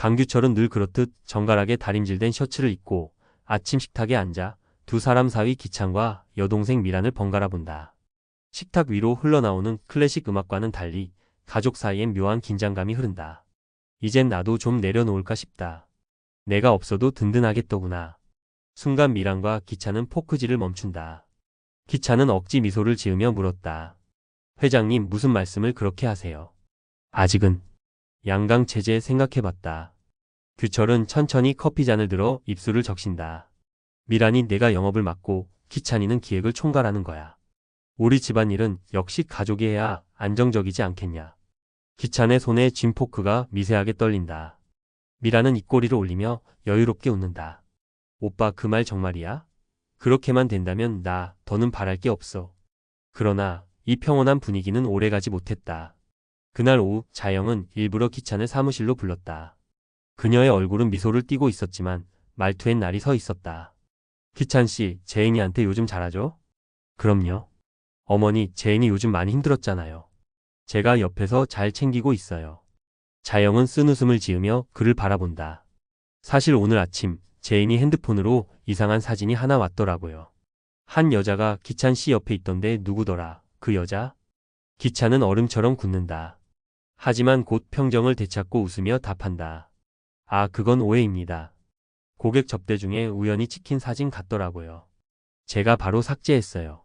강규철은 늘 그렇듯 정갈하게 다림질된 셔츠를 입고 아침 식탁에 앉아 두 사람 사이 기찬과 여동생 미란을 번갈아 본다. 식탁 위로 흘러나오는 클래식 음악과는 달리 가족 사이엔 묘한 긴장감이 흐른다. 이젠 나도 좀 내려놓을까 싶다. 내가 없어도 든든하겠더구나. 순간 미란과 기차는 포크질을 멈춘다. 기차는 억지 미소를 지으며 물었다. 회장님 무슨 말씀을 그렇게 하세요? 아직은 양강 체제 생각해봤다. 규철은 천천히 커피잔을 들어 입술을 적신다. 미란이 내가 영업을 맡고 기찬이는 기획을 총괄하는 거야. 우리 집안일은 역시 가족이 해야 안정적이지 않겠냐. 기찬의 손에 진 포크가 미세하게 떨린다. 미라는 입꼬리를 올리며 여유롭게 웃는다. 오빠 그 말 정말이야? 그렇게만 된다면 나 더는 바랄 게 없어. 그러나 이 평온한 분위기는 오래가지 못했다. 그날 오후 자영은 일부러 기찬을 사무실로 불렀다. 그녀의 얼굴은 미소를 띠고 있었지만 말투엔 날이 서 있었다. 기찬 씨, 제인이한테 요즘 잘하죠? 그럼요. 어머니, 제인이 요즘 많이 힘들었잖아요. 제가 옆에서 잘 챙기고 있어요. 자영은 쓴 웃음을 지으며 그를 바라본다. 사실 오늘 아침 제인이 핸드폰으로 이상한 사진이 하나 왔더라고요. 한 여자가 기찬 씨 옆에 있던데 누구더라, 그 여자? 기찬은 얼음처럼 굳는다. 하지만 곧 평정을 되찾고 웃으며 답한다. 아, 그건 오해입니다. 고객 접대 중에 우연히 찍힌 사진 같더라고요. 제가 바로 삭제했어요.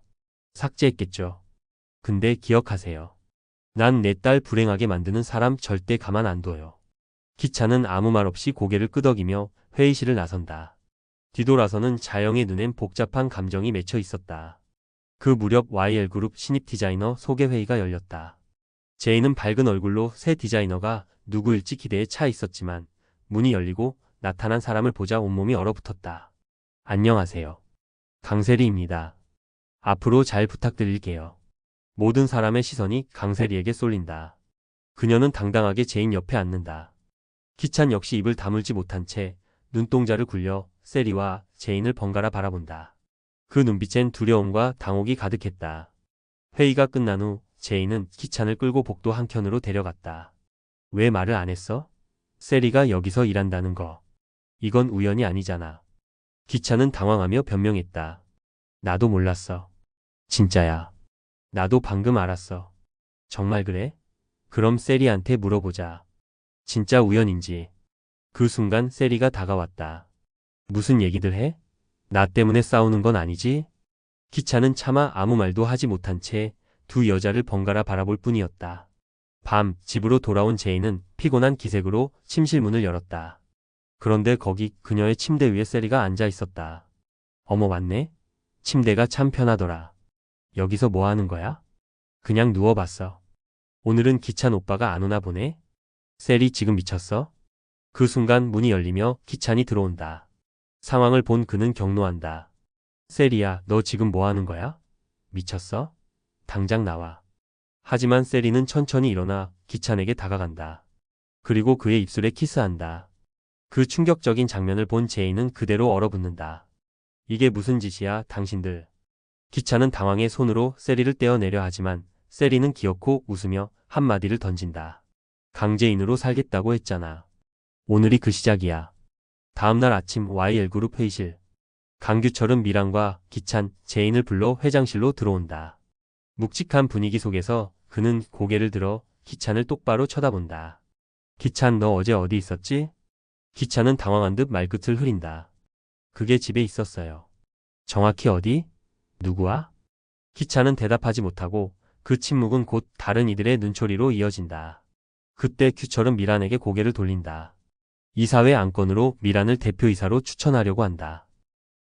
삭제했겠죠. 근데 기억하세요. 난 내 딸 불행하게 만드는 사람 절대 가만 안 둬요. 기차는 아무 말 없이 고개를 끄덕이며 회의실을 나선다. 뒤돌아서는 자영의 눈엔 복잡한 감정이 맺혀 있었다. 그 무렵 YL그룹 신입 디자이너 소개 회의가 열렸다. 제이는 밝은 얼굴로 새 디자이너가 누구일지 기대에 차 있었지만 문이 열리고 나타난 사람을 보자 온몸이 얼어붙었다. 안녕하세요. 강세리입니다. 앞으로 잘 부탁드릴게요. 모든 사람의 시선이 강세리에게 쏠린다. 그녀는 당당하게 제인 옆에 앉는다. 기찬 역시 입을 다물지 못한 채 눈동자를 굴려 세리와 제인을 번갈아 바라본다. 그 눈빛엔 두려움과 당혹이 가득했다. 회의가 끝난 후 제인은 기찬을 끌고 복도 한켠으로 데려갔다. 왜 말을 안 했어? 세리가 여기서 일한다는 거. 이건 우연이 아니잖아. 기찬은 당황하며 변명했다. 나도 몰랐어. 진짜야. 나도 방금 알았어. 정말 그래? 그럼 세리한테 물어보자. 진짜 우연인지. 그 순간 세리가 다가왔다. 무슨 얘기들 해? 나 때문에 싸우는 건 아니지? 기차는 차마 아무 말도 하지 못한 채 두 여자를 번갈아 바라볼 뿐이었다. 밤 집으로 돌아온 제이는 피곤한 기색으로 침실 문을 열었다. 그런데 거기 그녀의 침대 위에 세리가 앉아 있었다. 어머 왔네? 침대가 참 편하더라. 여기서 뭐 하는 거야? 그냥 누워봤어. 오늘은 기찬 오빠가 안 오나 보네? 셀이 지금 미쳤어? 그 순간 문이 열리며 기찬이 들어온다. 상황을 본 그는 경노한다. 셀이야, 너 지금 뭐 하는 거야? 미쳤어? 당장 나와. 하지만 셀이는 천천히 일어나 기찬에게 다가간다. 그리고 그의 입술에 키스한다. 그 충격적인 장면을 본 제이는 그대로 얼어붙는다. 이게 무슨 짓이야, 당신들. 기차는 당황해 손으로 세리를 떼어내려 하지만 세리는 기어코 웃으며 한마디를 던진다. 강제인으로 살겠다고 했잖아. 오늘이 그 시작이야. 다음날 아침 YL그룹 회의실. 강규철은 미랑과 기찬, 제인을 불러 회장실로 들어온다. 묵직한 분위기 속에서 그는 고개를 들어 기찬을 똑바로 쳐다본다. 기찬 너 어제 어디 있었지? 기찬은 당황한 듯 말끝을 흐린다. 그게 집에 있었어요. 정확히 어디? 누구와? 기차는 대답하지 못하고 그 침묵은 곧 다른 이들의 눈초리로 이어진다. 그때 큐철은 미란에게 고개를 돌린다. 이사회 안건으로 미란을 대표이사로 추천하려고 한다.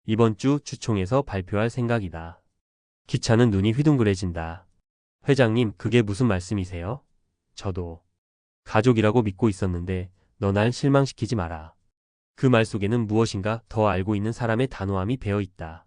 이번 주 주총에서 발표할 생각이다. 기차는 눈이 휘둥그레진다. 회장님, 그게 무슨 말씀이세요? 저도 가족이라고 믿고 있었는데 너 날 실망시키지 마라. 그 말 속에는 무엇인가 더 알고 있는 사람의 단호함이 배어 있다.